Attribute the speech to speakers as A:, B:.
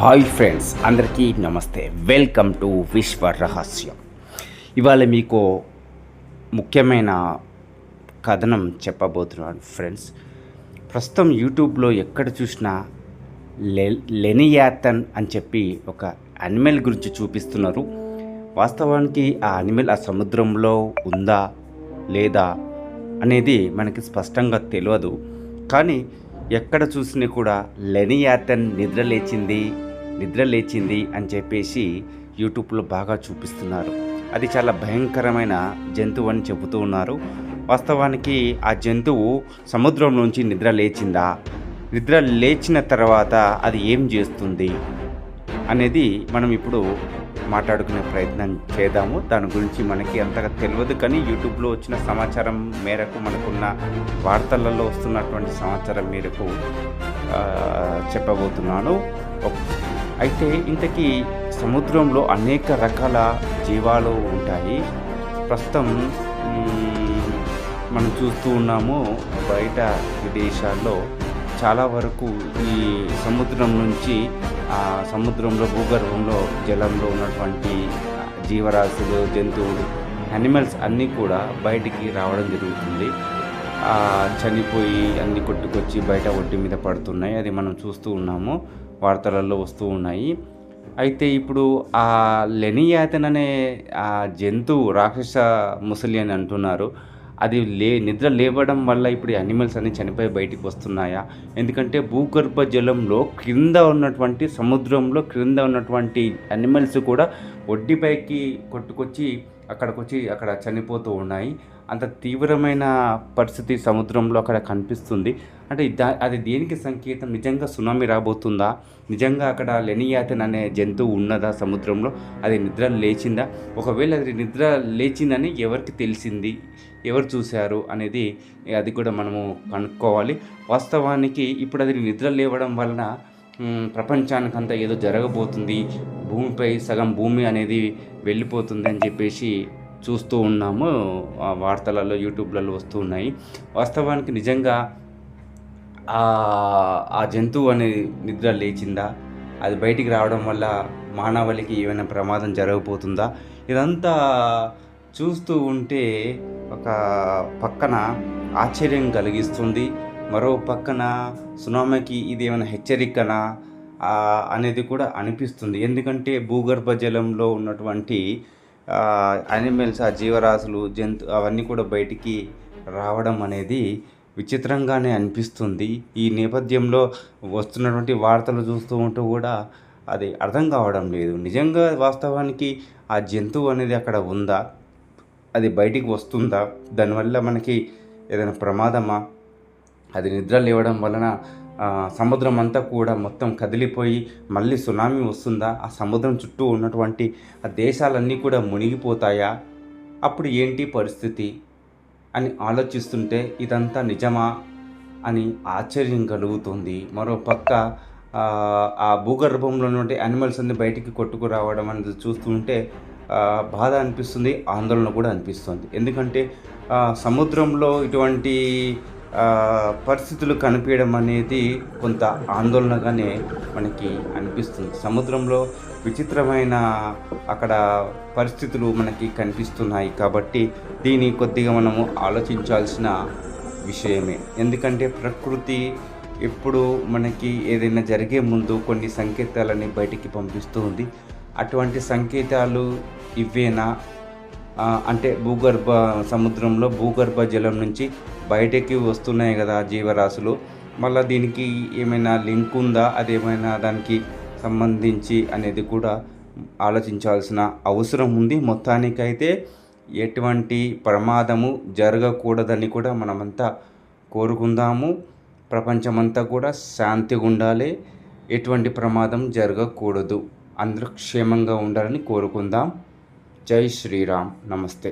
A: Hi friends అందరికీ నమస్తే. Welcome to విశ్వ రహస్యం. ఇవాళ మీకు ముఖ్యమైన కథనం చెప్పబోతున్నాను ఫ్రెండ్స్. ప్రస్తుతం యూట్యూబ్లో ఎక్కడ చూసినా లె లెనియాథన్ అని చెప్పి ఒక అనిమల్ గురించి చూపిస్తున్నారు. వాస్తవానికి ఆ అనిమల్ ఆ సముద్రంలో ఉందా లేదా అనేది మనకి స్పష్టంగా తెలియదు కానీ ఎక్కడ చూసినా కూడా లెనియాథన్ నిద్ర లేచింది నిద్ర లేచింది అని చెప్పేసి యూట్యూబ్లో బాగా చూపిస్తున్నారు. అది చాలా భయంకరమైన జంతువు అని చెబుతూ ఉన్నారు. వాస్తవానికి ఆ జంతువు సముద్రం నుంచి నిద్ర లేచిందా? నిద్ర లేచిన తర్వాత అది ఏం చేస్తుంది? అనేది మనం ఇప్పుడు మాట్లాడుకునే ప్రయత్నం చేద్దాము. దాని గురించి మనకి అంతగా తెలియదు కానీ యూట్యూబ్లో వచ్చిన సమాచారం మేరకు మనకున్న వార్తలలో వస్తున్నటువంటి సమాచారం మేరకు చెప్పబోతున్నాను. అయితే ఇంతకీ సముద్రంలో అనేక రకాల జీవాలు ఉంటాయి. ప్రస్తుతం మనం చూస్తూ ఉన్నాము బయట విదేశాల్లో. చాలా వరకు ఈ సముద్రం నుంచి ఆ సముద్రంలో భూగర్భంలో జలంలో ఉన్నటువంటి జీవరాశులు జంతువులు యానిమల్స్ అన్నీ కూడా బయటికి రావడం జరుగుతుంది. చనిపోయి అన్ని కొట్టుకొచ్చి బయట ఒడ్డు మీద పడుతున్నాయి. అది మనం చూస్తూ ఉన్నాము. వార్తలలో వస్తూ ఉన్నాయి. అయితే ఇప్పుడు ఆ లెనియాతన్ అనే ఆ జంతువు రాక్షస ముసలి అని అంటున్నారు. అది లే నిద్ర లేవడం వల్ల ఇప్పుడు అనిమల్స్ అన్ని చనిపోయి బయటికి వస్తున్నాయా? ఎందుకంటే భూగర్భ జలంలో క్రింద ఉన్నటువంటి సముద్రంలో క్రింద ఉన్నటువంటి అనిమల్స్ కూడా ఒడ్డిపైకి కొట్టుకొచ్చి అక్కడికి వచ్చి అక్కడ చనిపోతూ ఉన్నాయి. అంత తీవ్రమైన పరిస్థితి సముద్రంలో అక్కడ కనిపిస్తుంది. అంటే దా అది దేనికి సంకేతం? నిజంగా సునామీ రాబోతుందా? నిజంగా అక్కడ లెనియాతన్ అనే జంతువు ఉన్నదా సముద్రంలో? అది నిద్ర లేచిందా? ఒకవేళ అది నిద్ర లేచిందని ఎవరికి తెలిసింది? ఎవరు చూశారు అనేది అది కూడా మనము కనుక్కోవాలి. వాస్తవానికి ఇప్పుడు అది నిద్ర లేవడం వలన ప్రపంచానికంతా ఏదో జరగబోతుంది. భూమిపై సగం భూమి అనేది వెళ్ళిపోతుంది అని చెప్పేసి చూస్తూ ఉన్నాము. ఆ వార్తలలో యూట్యూబ్లలో వస్తూ ఉన్నాయి. వాస్తవానికి నిజంగా ఆ జంతువు అనేది నిద్ర లేచిందా? అది బయటికి రావడం వల్ల మానవులకి ఏమైనా ప్రమాదం జరగబోతుందా? ఇదంతా చూస్తూ ఉంటే ఒక పక్కన ఆశ్చర్యం కలిగిస్తుంది. మరో పక్కన సునామీకి ఇది ఏమైనా హెచ్చరికనా? అనేది కూడా అనిపిస్తుంది. ఎందుకంటే భూగర్భ జలంలో ఉన్నటువంటి యానిమల్స్ ఆ జీవరాశులు జంతు అవన్నీ కూడా బయటికి రావడం అనేది విచిత్రంగానే అనిపిస్తుంది. ఈ నేపథ్యంలో వస్తున్నటువంటి వార్తలు చూస్తూ ఉంటూ కూడా అది అర్థం కావడం లేదు. నిజంగా వాస్తవానికి ఆ జంతువు అనేది అక్కడ ఉందా? అది బయటికి వస్తుందా? దానివల్ల మనకి ఏదైనా ప్రమాదమా? అది నిద్ర లేవడం వలన సముద్రం అంతా కూడా మొత్తం కదిలిపోయి మళ్ళీ సునామీ వస్తుందా? ఆ సముద్రం చుట్టూ ఉన్నటువంటి ఆ దేశాలన్నీ కూడా మునిగిపోతాయా? అప్పుడు ఏంటి పరిస్థితి? అని ఆలోచిస్తుంటే ఇదంతా నిజమా? అని ఆశ్చర్యం కలుగుతుంది. మరో పక్క ఆ, భూగర్భంలో ఉన్నటువంటి యానిమల్స్ అన్ని బయటికి కొట్టుకురావడం అనేది చూస్తుంటే బాధ అనిపిస్తుంది ఆందోళన కూడా అనిపిస్తుంది. ఎందుకంటే సముద్రంలో ఇటువంటి పరిస్థితులు కనిపించడం అనేది కొంత ఆందోళనగానే మనకి అనిపిస్తుంది. సముద్రంలో విచిత్రమైన అక్కడ పరిస్థితులు మనకి కనిపిస్తున్నాయి కాబట్టి దీన్ని కొద్దిగా మనము ఆలోచించాల్సిన విషయమే. ఎందుకంటే ప్రకృతి ఎప్పుడు మనకి ఏదైనా జరిగే ముందు కొన్ని సంకేతాలని బయటికి పంపిస్తూ ఉంది. అటువంటి సంకేతాలు ఇవేనా అంటే భూగర్భ సముద్రంలో భూగర్భ జలం నుంచి బయటకి వస్తున్నాయి కదా జీవరాశులు. మళ్ళీ దీనికి ఏమైనా లింక్ ఉందా? అదేమైనా దానికి సంబంధించి అనేది కూడా ఆలోచించాల్సిన అవసరం ఉంది. మొత్తానికైతే ఎటువంటి ప్రమాదము జరగకూడదని కూడా మనమంతా కోరుకుందాము. ప్రపంచమంతా కూడా శాంతిగా ఉండాలి. ఎటువంటి ప్రమాదం జరగకూడదు. అందరూ క్షేమంగా ఉండాలని కోరుకుందాం. జై శ్రీరామ్ నమస్తే